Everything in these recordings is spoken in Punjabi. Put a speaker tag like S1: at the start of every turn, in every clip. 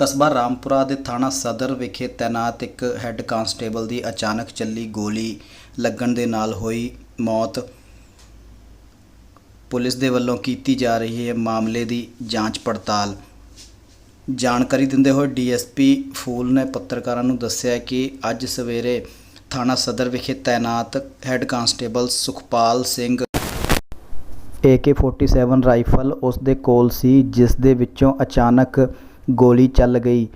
S1: ਕਸਬਾ ਰਾਮਪੁਰਾ ਦੇ ਥਾਣਾ ਸਦਰ ਵਿਖੇ ਤੈਨਾਤ ਇੱਕ ਹੈੱਡ ਕਾਂਸਟੇਬਲ ਦੀ ਅਚਾਨਕ ਚੱਲੀ ਗੋਲੀ ਲੱਗਣ ਦੇ ਨਾਲ ਹੋਈ ਮੌਤ। ਪੁਲਿਸ ਦੇ ਵੱਲੋਂ ਕੀਤੀ ਜਾ ਰਹੀ ਹੈ ਮਾਮਲੇ ਦੀ ਜਾਂਚ ਪੜਤਾਲ। ਜਾਣਕਾਰੀ ਦਿੰਦੇ ਹੋਏ ਡੀਐਸਪੀ ਫੂਲ ਨੇ ਪੱਤਰਕਾਰਾਂ ਨੂੰ ਦੱਸਿਆ ਕਿ ਅੱਜ ਸਵੇਰੇ ਥਾਣਾ ਸਦਰ ਵਿਖੇ ਤੈਨਾਤ head constable Sukhpal Singh AK47 rifle ਉਸ ਦੇ ਕੋਲ ਸੀ, ਜਿਸ ਦੇ ਵਿੱਚੋਂ ਅਚਾਨਕ ਗੋਲੀ ਚੱਲ ਗਈ।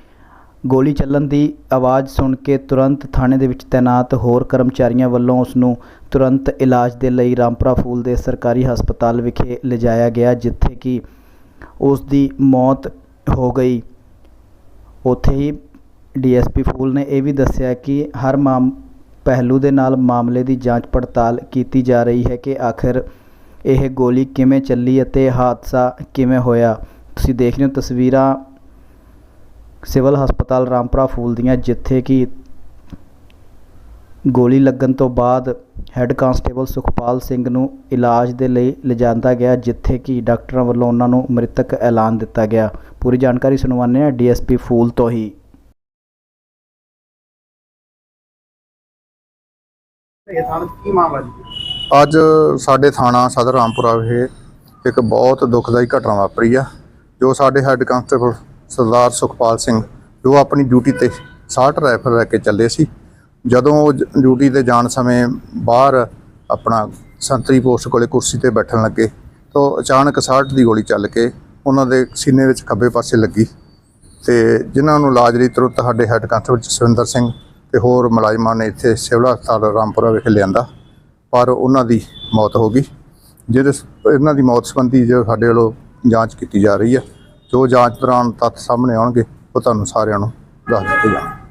S1: ਗੋਲੀ ਚੱਲਣ ਦੀ ਆਵਾਜ਼ ਸੁਣ ਕੇ ਤੁਰੰਤ ਥਾਣੇ ਦੇ ਵਿੱਚ ਤੈਨਾਤ ਹੋਰ ਕਰਮਚਾਰੀਆਂ ਵੱਲੋਂ ਉਸ ਨੂੰ ਤੁਰੰਤ ਇਲਾਜ ਦੇ ਲਈ ਰਾਮਪੁਰਾ ਫੂਲ ਦੇ ਸਰਕਾਰੀ ਹਸਪਤਾਲ ਵਿਖੇ ਲਿਜਾਇਆ ਗਿਆ, ਜਿੱਥੇ ਕਿ ਉਸ ਦੀ ਮੌਤ ਹੋ ਗਈ। ਉੱਥੇ ਹੀ ਡੀਐਸਪੀ ਫੂਲ ਨੇ ਇਹ ਵੀ ਦੱਸਿਆ ਕਿ ਹਰ ਮਾਮ, ਪਹਿਲੂ ਦੇ ਨਾਲ ਮਾਮਲੇ ਦੀ ਜਾਂਚ ਪੜਤਾਲ ਕੀਤੀ ਜਾ ਰਹੀ ਹੈ ਕਿ ਆਖਿਰ ਇਹ ਗੋਲੀ ਕਿਵੇਂ ਚੱਲੀ ਅਤੇ ਹਾਦਸਾ ਕਿਵੇਂ ਹੋਇਆ। ਤੁਸੀਂ ਦੇਖ ਰਹੇ ਹੋ ਤਸਵੀਰਾਂ ਸਿਵਲ ਹਸਪਤਾਲ ਰਾਮਪੁਰਾ ਫੂਲ ਦੀਆਂ ਜਿੱਥੇ ਕਿ ਗੋਲੀ ਲੱਗਣ ਤੋਂ ਬਾਅਦ ਹੈੱਡ ਕਾਂਸਟੇਬਲ ਸੁਖਪਾਲ ਸਿੰਘ ਨੂੰ ਇਲਾਜ ਦੇ ਲਈ ਲਿਜਾਂਦਾ ਗਿਆ ਜਿੱਥੇ ਕਿ ਡਾਕਟਰਾਂ ਵੱਲੋਂ ਉਹਨਾਂ ਨੂੰ ਮ੍ਰਿਤਕ ਐਲਾਨ ਦਿੱਤਾ ਗਿਆ। ਪੂਰੀ ਜਾਣਕਾਰੀ ਸੁਣਵਾਉਂਦੇ ਹਾਂ ਡੀਐਸਪੀ ਫੂਲ ਤੋਂ ਹੀ।
S2: ਇਹ ਥਾਣੇ 'ਚ ਕੀ ਮਾਮਲਾ ਜੀ?
S3: ਅੱਜ ਸਾਡੇ ਥਾਣਾ ਸਦਰ ਰਾਮਪੁਰਾ ਵਿਖੇ ਇੱਕ ਬਹੁਤ ਦੁਖਦਾਈ ਘਟਨਾ ਵਾਪਰੀ ਆ ਜੋ ਸਾਡੇ ਹੈੱਡ ਕਾਂਸਟੇਬਲ ਸਰਦਾਰ ਸੁਖਪਾਲ ਸਿੰਘ, ਜੋ ਆਪਣੀ ਡਿਊਟੀ ਤੇ 60 ਰਾਈਫਲ ਲੈ ਕੇ ਚੱਲੇ ਸੀ। ਜਦੋਂ ਉਹ ਜ- ਡਿਊਟੀ ਤੇ ਜਾਣ ਸਮੇਂ ਬਾਹਰ ਆਪਣਾ ਸੰਤਰੀ ਪੋਸਟ ਕੋਲੇ ਕੁਰਸੀ ਤੇ ਬੈਠਣ ਲੱਗੇ, ਤਾਂ ਅਚਾਨਕ 60 ਦੀ ਗੋਲੀ ਚੱਲ ਕੇ ਉਹਨਾਂ ਦੇ ਸੀਨੇ ਵਿੱਚ ਖੱਬੇ ਪਾਸੇ ਲੱਗੀ ਤੇ ਜਿਨ੍ਹਾਂ ਨੂੰ ਇਲਾਜ ਲਈ ਤੁਰੰਤ ਸਾਡੇ ਹੈੱਡ ਕਾਂਸਟੇਬਲ ਜਸਵਿੰਦਰ ਸਿੰਘ ਤੇ ਹੋਰ ਮੁਲਾਜ਼ਮਾਂ ਨੇ ਇੱਥੇ ਸਿਵਲ ਹਸਪਤਾਲ ਰਾਮਪੁਰਾ ਵਿਖੇ ਲਿਆਂਦਾ, ਪਰ ਉਹਨਾਂ ਦੀ ਮੌਤ ਹੋ ਗਈ। ਜਿਹਦੇ ਇਹਨਾਂ ਦੀ ਮੌਤ ਸੰਬੰਧੀ ਜੋ ਸਾਡੇ ਵੱਲੋਂ ਜਾਂਚ ਕੀਤੀ ਜਾ ਰਹੀ ਹੈ ਜੋ ਜਾਂਚ ਦੌਰਾਨ ਤੱਥ ਸਾਹਮਣੇ ਆਉਣਗੇ ਉਹ ਤੁਹਾਨੂੰ ਸਾਰਿਆਂ ਨੂੰ ਦੱਸ ਦਿੱਤੇ ਜਾਣਗੇ।